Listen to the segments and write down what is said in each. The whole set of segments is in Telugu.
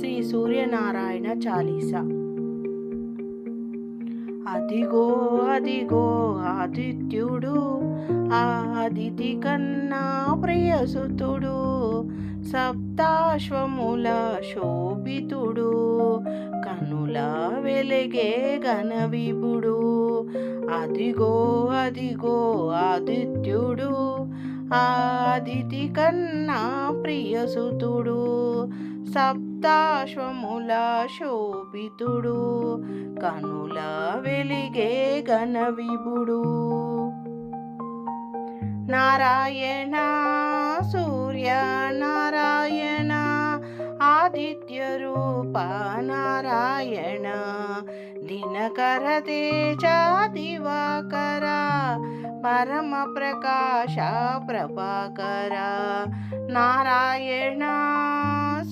శ్రీ సూర్యనారాయణ చాలీసా. అదిగో అదిగో ఆదిత్యుడు ఆదితి కన్నా ప్రియసుతుడు సప్తాశ్వముల శోభితుడు కనుల వెలిగే ఘనవిభుడు. అదిగో అదిగో ఆదిత్యుడు ఆదితి కన్నా ప్రియసుతుడు ముక్తాశ్వముల శోభితుడు కనుల వెలిగే ఘన విభుడు. నారాయణ సూర్య నారాయణ ఆదిత్య రూప నారాయణ దినకర తేజ దివాకర పరమ ప్రకాశ ప్రభాకర. నారాయణ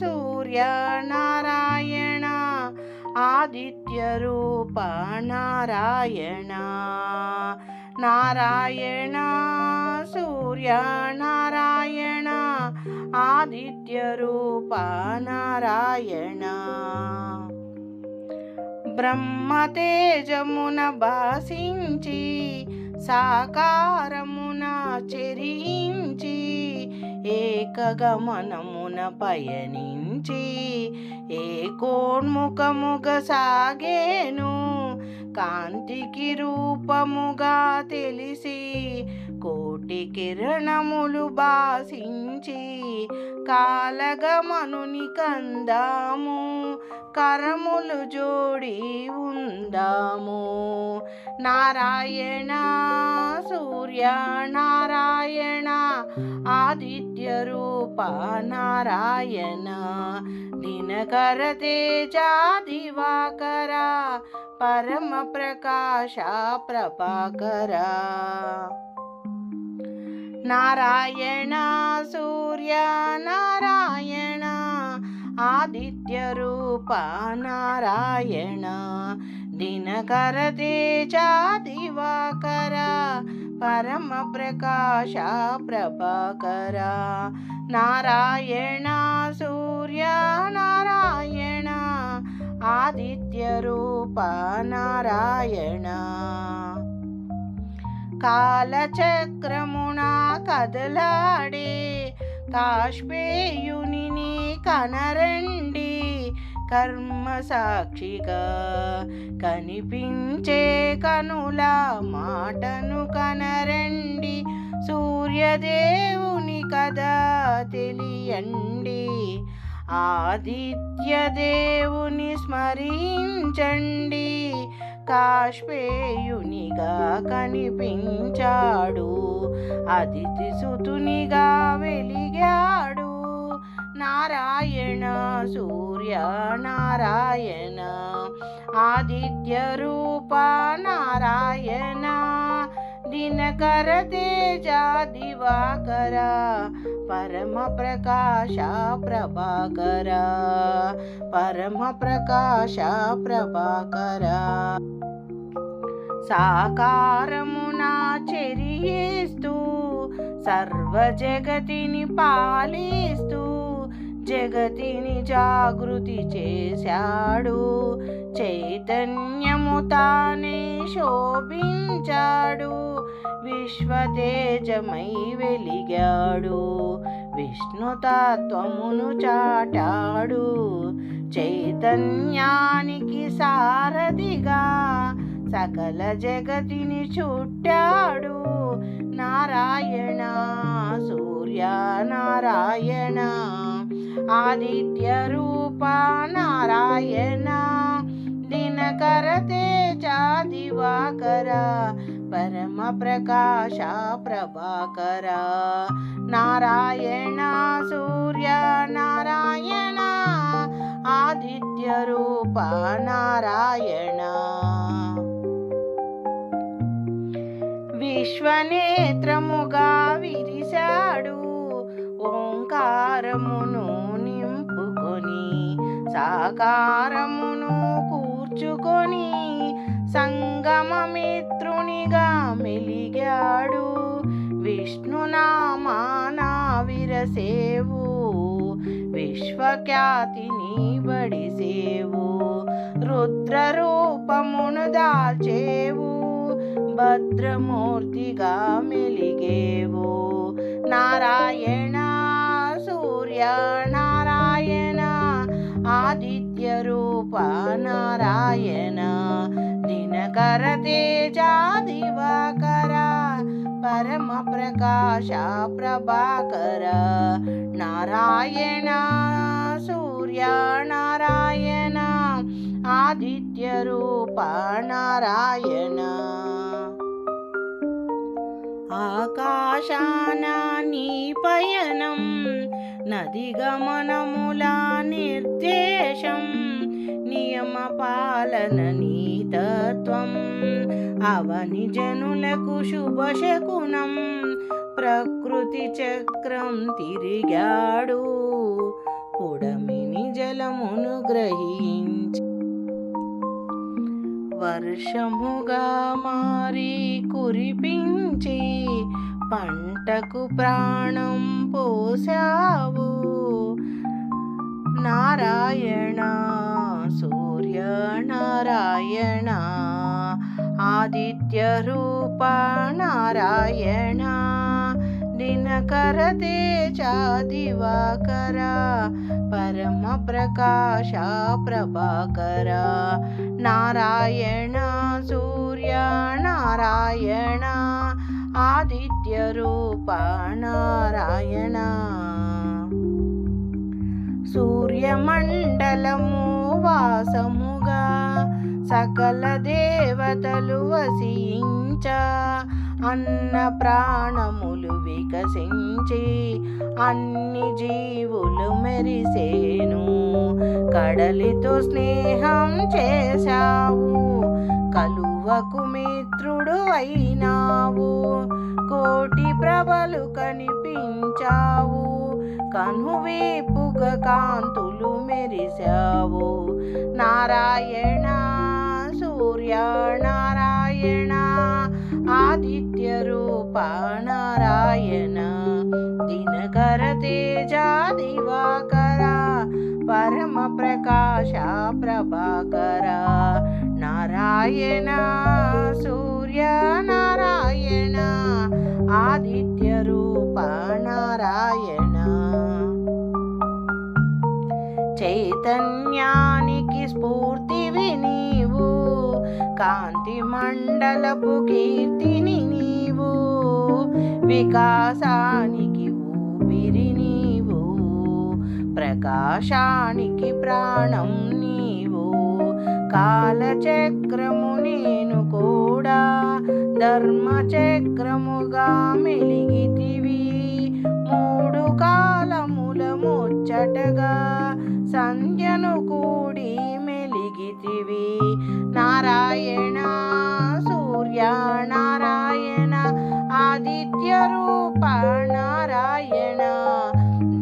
సూర్య నారాయణ ఆదిత్య రూప నారాయణ. నారాయణ సూర్య నారాయణ ఆదిత్య రూప నారాయణ. బ్రహ్మ తేజమున భాసించి సాకారమున చెరించి ఏకగమనమున పయనించి ఏకోన్ముఖముగ సాగేను కాంతికి రూపముగా తెలిసి కోటి కిరణములు బాసించి కాలగమనుని కందాము కరములు జోడి ఉందాము. నారాయణ సూర్య నారాయణ ఆదిత్య రూప నారాయణ దినకర తేజ దివాకర పరమ ప్రకాశ ప్రభాకర. నారాయణ సూర్య నారాయణ ఆదిత్య రూప నారాయణ దినకర తేజ దివాకర పరమ ప్రకాశ ప్రభాకర నారాయణ సూర్య నారాయణ ఆదిత్య రూప నారాయణ కాలచక్రమున కదలాడే కాశ్మేయుని కనరండి కర్మ సాక్షిగా కనిపించే కనుల మాటను కనరండి. సూర్యదేవుని కదా తెలియండి. ఆదిత్య దేవుని స్మరించండి. కాష్పేయునిగా కనిపించాడు. అతిథి సుతునిగా వెలిగాడు. నారాయణ సూర్య నారాయణ ఆదిత్య రూప నారాయణ దినకర తేజ దివాకర పరమ ప్రకాశ ప్రభాకర పరమ ప్రకాశ ప్రభాకర సాకారమున చెరియేస్తూ సర్వ జగతిని పాలిస్తూ జగతిని జాగృతి చేశాడు. చైతన్యము తానే శోభించాడు. విశ్వతేజమై వెలిగాడు. విష్ణుతత్వమును చాటాడు. చైతన్యానికి సారథిగా సకల జగతిని చుట్టాడు. నారాయణ సూర్య నారాయణ. ఆదిత్య రూప నారాయణ దినకర తేజ దివాకర పరమ ప్రకాశ ప్రభాకర నారాయణ సూర్య నారాయణ ఆదిత్య సాకారమును కూర్చుకొని సంగమమిత్రునిగా మెలిగాడు. విష్ణునామాన విరసేవు విశ్వఖ్యాతిని బడిసేవు రుద్రరూపమును దాల్చేవు భద్రమూర్తిగా మెలిగే करते चादिवकर परमप्रकाश प्रभाकर। नारायण सूर्य नारायण आदित्यरूपा नारायण। आकाशाना निपयनम् नदीगमनमूलानिर्देशम् నియమ పాలన నీతత్వం. అవని జనులకు శుభశకునం ప్రకృతి చక్రం తిరిగాడు. పుడమిని జలమును గ్రహించి వర్షముగా మారి కురిపించి పంటకు ప్రాణం పోసావు నారాయణ సూర్య నారాయణ ఆదిత్య రూప నారాయణ దినకర తేజ దివాకర పరమ ప్రకాశ ప్రభాకర నారాయణ సూర్యమండలము వాసముగా సకల దేవతలు వసించ అన్న ప్రాణములు వికసించి అన్ని జీవులు మెరిసేను. కడలితో స్నేహం చేశావు కలువకు మిత్రుడు అయినావు కోటి ప్రభలు కనిపించావు. కనువీపుగ కాంతులు మెరిశావు. నారాయణ సూర్య నారాయణ ఆదిత్య రూప నారాయణ దినకర తేజ దివాకర పరమ ప్రకాశ ప్రభాకర నారాయణ సూర్య నారాయణ ఆదిత్య రూప నారాయణ. చైతన్యానికి స్ఫూర్తివి నీవు కాంతి మండలపు కీర్తిని నీవు. వికాసానికి ఊపిరి నీవు. ప్రకాశానికి ప్రాణం నీవు. కాలచక్రము నేను కూడా ధర్మచక్రముగా మెలిగితివి. మూడు కాలముల ముచ్చటగా సంధ్యను కూడి మెలిగితివి నారాయణ సూర్య నారాయణ ఆదిత్య రూప నారాయణ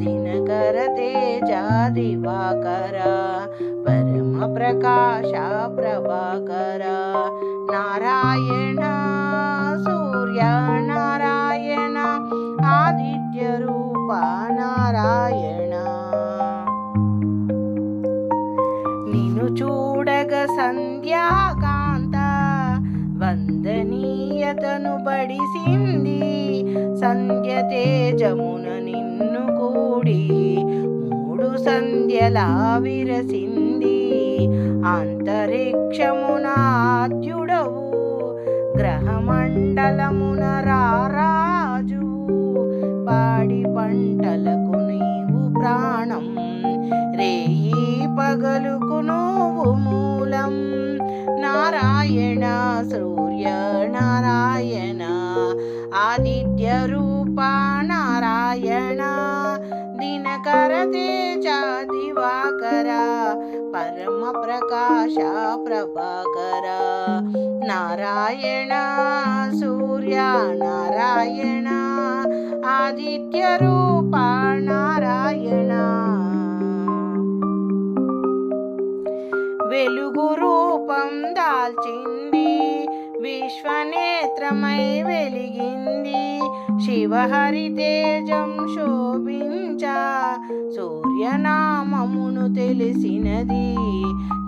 దినకర తేజ దివాకర పరమ ప్రకాశ ప్రభాకర నారాయణ సూర్య నారాయణ ఆదిత్య రూప నారాయణ సంధ్యాకాంత వందనీయతను పడిసింది. సంధ్య తేజమున నిన్ను కూడి మూడు సంధ్యలా విరసింది అంతరిక్షమున ఆద్యుడవు గ్రహమండలమున రారాజు నారాయణ సూర్య నారాయణ ఆదిత్య రూప నారాయణ దినకర తేజ దివాకర పరమ ప్రకాశ ప్రభాకర నారాయణ విశ్వనేత్రమై వెలిగింది. శివహరి తేజం శోభించ. సూర్యనామమును తెలిసినది.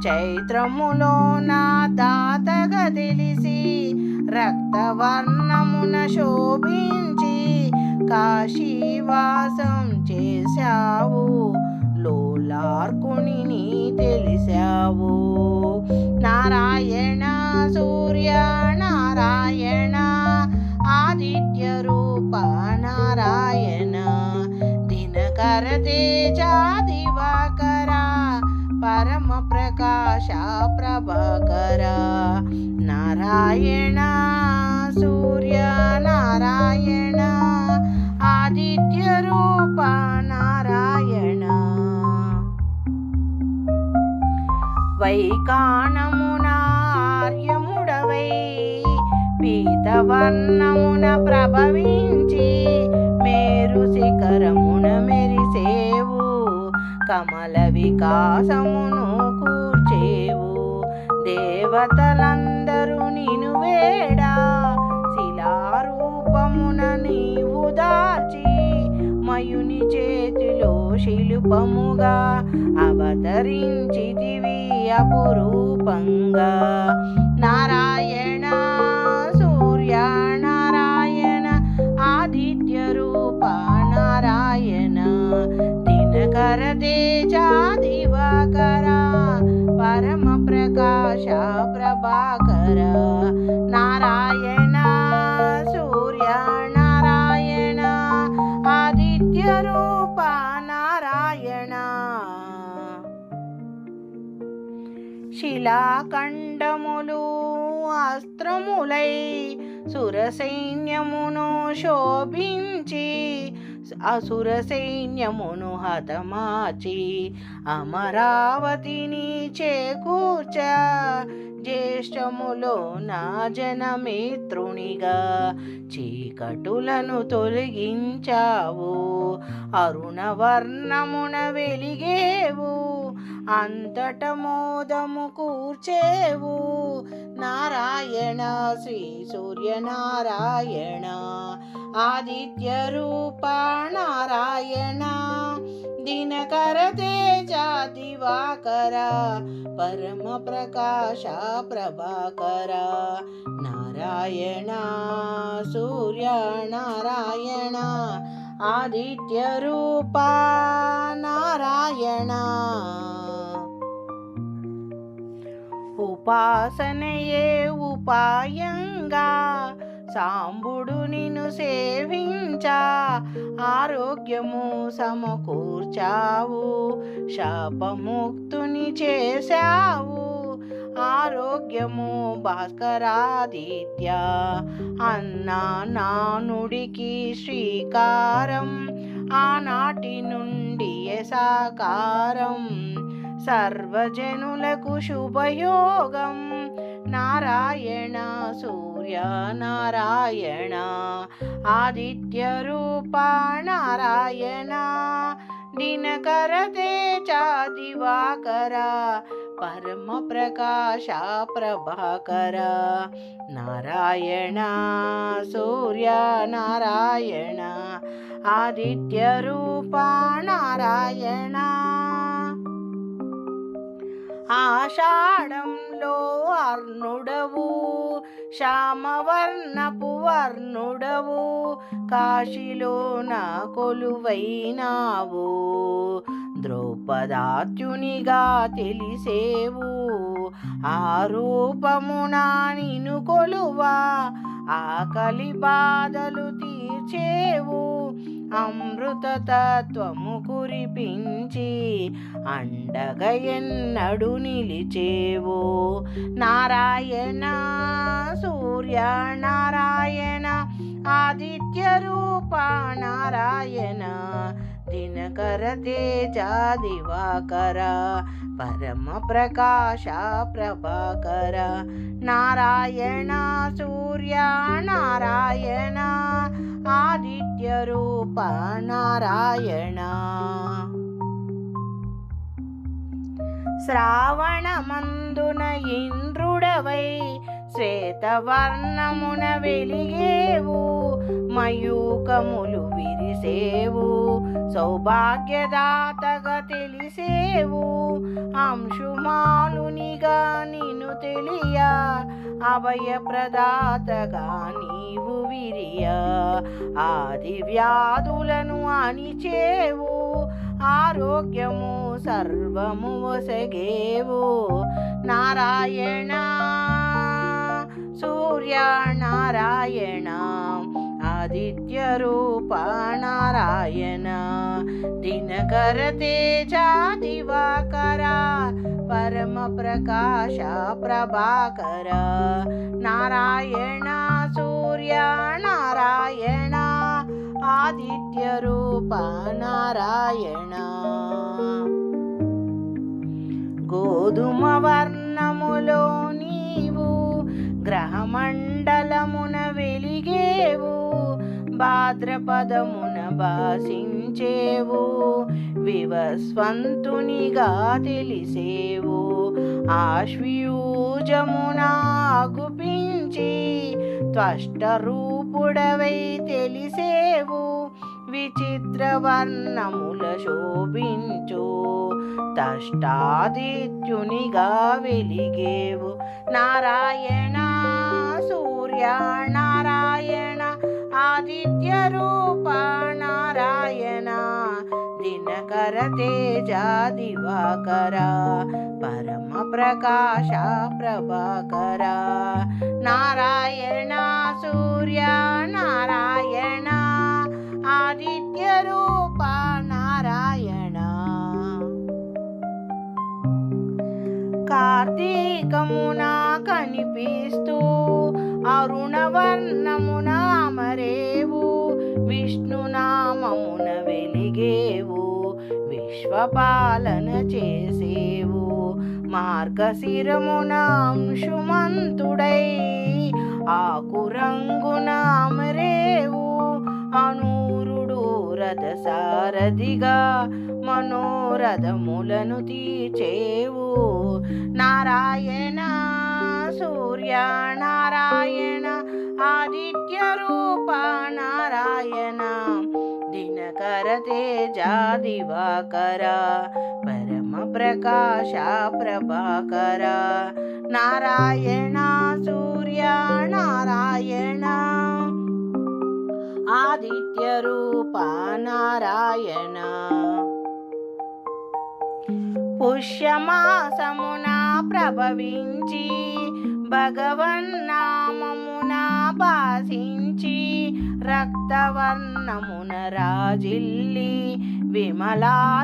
చైత్రములో నా దాతగా తెలిసి రక్తవర్ణమున శోభించి కాశీవాసం చేశావు. లోలార్కుని తెలిసావు నారాయణ సూర్య వైకాణమున పీతవర్ణమున ప్రభవించి మేరు శిఖరమున మెరిసేవు కమల వికాసమును కూర్చేవు. దేవతలందరూ నిను వేడా శిలారూపమున నీవు దాచి మయుని చేతిలో శిల్పముగా అవతరించితివి. అపురూపంగా నారాయణ సూర్య నారాయణ ఆదిత్య రూప నారాయణ దినకర తేజ దివాకర పరమ ప్రకాశ ప్రభాకర శిలాఖండములు అస్త్రములై సురసైన్యమును శోభించి అసుర సైన్యమును హతమాచి అమరావతిని చేకూర్చ జ్యేష్ఠములో నా జనమిత్రునిగా చీకటులను తొలగించావు అరుణవర్ణమున వెలిగేవు అంతట మోదము కూర్చేవు. నారాయణ శ్రీ సూర్యనారాయణ. ఆదిత్య రూప నారాయణ. దినకర తేజ దివాకర. పరమ ప్రకాశ ప్రభాకర. నారాయణ సూర్య నారాయణ. ఆదిత్య రూప నారాయణ. ఉపాసనయే ఉపాయంగా. సాంబుడు నిన్ను సేవించా ఆరోగ్యము సమకూర్చావు శాపముక్తుని చేశావు ఆరోగ్యము భాస్కరాదిత్య. అన్నా నానుడికి శ్రీకారం ఆనాటి నుండి సాకారం. సర్వజనులకు శుభయోగం. నారాయణ సూర్య నారాయణ ఆదిత్య రూప నారాయణ దినకర తేజ దివాకర పరమ ప్రకాశ ప్రభాకర నారాయణ సూర్య నారాయణ ఆదిత్య రూప నారాయణ. ఆషాఢంలో అర్ణుడవు శ్యామవర్ణపు వర్ణుడవు కాశీలో నా కొలువైనావు ద్రౌపదాత్యునిగా తెలిసేవు ఆ రూపమున నిను కొలువా ఆకలి బాధలు తీర్చేవు. అమృతతత్వము కురిపించి అండగా ఎన్నడు నిలిచేవో. నారాయణ సూర్య నారాయణ ఆదిత్య రూప నారాయణ దినకర తేజ దివాకర పరమ ప్రకాశ ప్రభాకర. నారాయణ సూర్య నారాయణ. ఆదిత్య రూప నారాయణ. శ్రావణమందున ఇంద్రుడవై శ్వేతవర్ణమున వెలిగేవు మయూకములు విరిసేవు. సౌభాగ్యదాతగా తెలిసేవు అంశుమాలునిగా నిన్ను తెలియ అభయప్రదాతగా నీవు విరియ. ఆది వ్యాధులను అణిచేవు ఆరోగ్యము సర్వము వసగేవు నారాయణ సూర్య నారాయణ. ఆదిత్య రూపాణారాయణ నారాయణ దినకర తేజ పరమ ప్రకాశ ప్రభాకర నారాయణ సూర్య నారాయణ ఆదిత్య రూప భాద్రపదమున భాషించేవు వివస్వంతునిగా తెలిసేవు. ఆశ్వయూజమున గుపించి త్వష్ట రూపుడవై తెలిసేవు విచిత్రవర్ణముల శోభించు తష్టాదిత్యునిగా వెలిగేవు. నారాయణ సూర్య నారాయణ ఆదిత్య రూప నారాయణ దినకర తేజ దివాకర పరమ ప్రకాశ ప్రభాకర. నారాయణ సూర్య నారాయణ ఆదిత్య రూప నారాయణ కార్తీకమున కనిపిస్తూ అరుణవర్ణము వెలిగేవు విశ్వపాలన చేసేవు. మార్గశిరమున అంశుమంతుడై ఆకురంగున అమరేవు అనూరుడు రథసారథిగా మనోరథములను తీర్చేవు. నారాయణ సూర్య నారాయణ ఆదిత్య రూప నారాయణ కరతేజాదివాకర పరమ ప్రకాశ ప్రభాకర. నారాయణ సూర్య నారాయణ. ఆదిత్య రూప నారాయణ. పుష్యమాసమున ప్రభవించి భగవన్నామమున భాషించి రక్తవర్ణమున రాజిల్లి విమలాదిత్యునిగా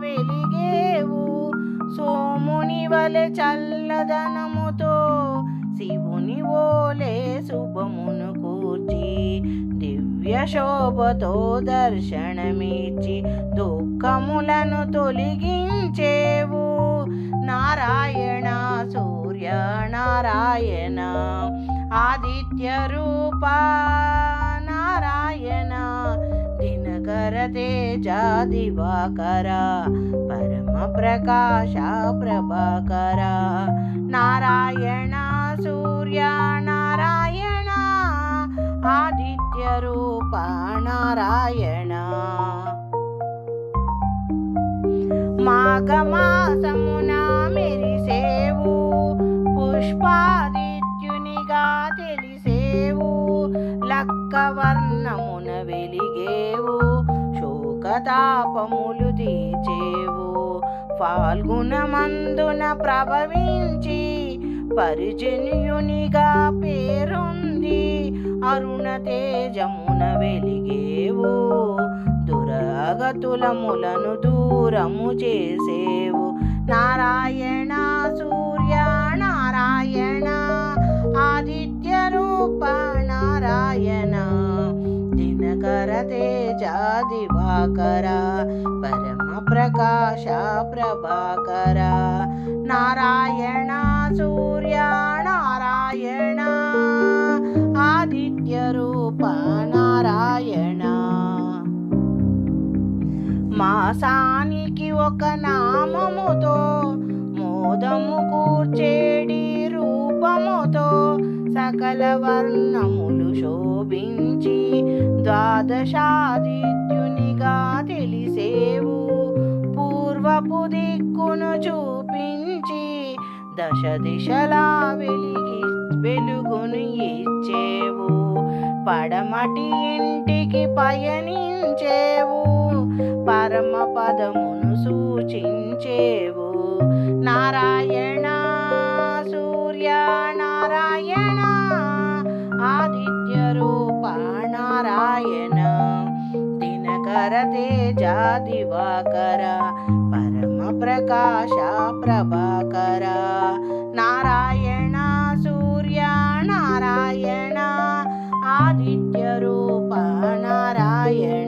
వెలిగేవు. సోముని వలె చల్లదనముతో శివుని ఓలే శుభమును కూర్చి దివ్య శోభతో దర్శనమిచ్చి దుఃఖములను తొలగించేవు. నారాయణ సూర్య నారాయణ ఆదిత్య రూప నారాయణ దినకర తేజ దివాకర పరమ ప్రకాశ ప్రభాకర నారాయణ సూర్య నారాయణ ఆదిత్య వర్ణమున వెలిగేవు శోకతాపములు తీచేవు ఫాల్గుణమందున ప్రభవించి పరిజన్యునిగా పేరుంది అరుణ తేజమున వెలిగేవు. దురగతులములను దూరము చేసేవు. నారాయణ సూర్య నారాయణ దివాకర పరమ ప్రకాశ ప్రభాకర. నారాయణ సూర్య నారాయణ. ఆదిత్య రూప నారాయణ. మాసానికి ఒక నామముతో మోదము కూర్చేడి. రూపముతో సకల వర్ణములు శోభించి ద్వాదశాదిత్యునిగా తెలిసేవు. పూర్వపు దిక్కును చూపించి దశ దిశలా వెలిగి వెలుగును ఇచ్చేవు. పడమటి ఇంటికి పయనించేవు. పరమ పదమును సూచించేవు. నారాయణ भरतेजादिवकर परमप्रकाश प्रभकर। नारायण सूर्या नारायण आदित्यरूपा नारायण।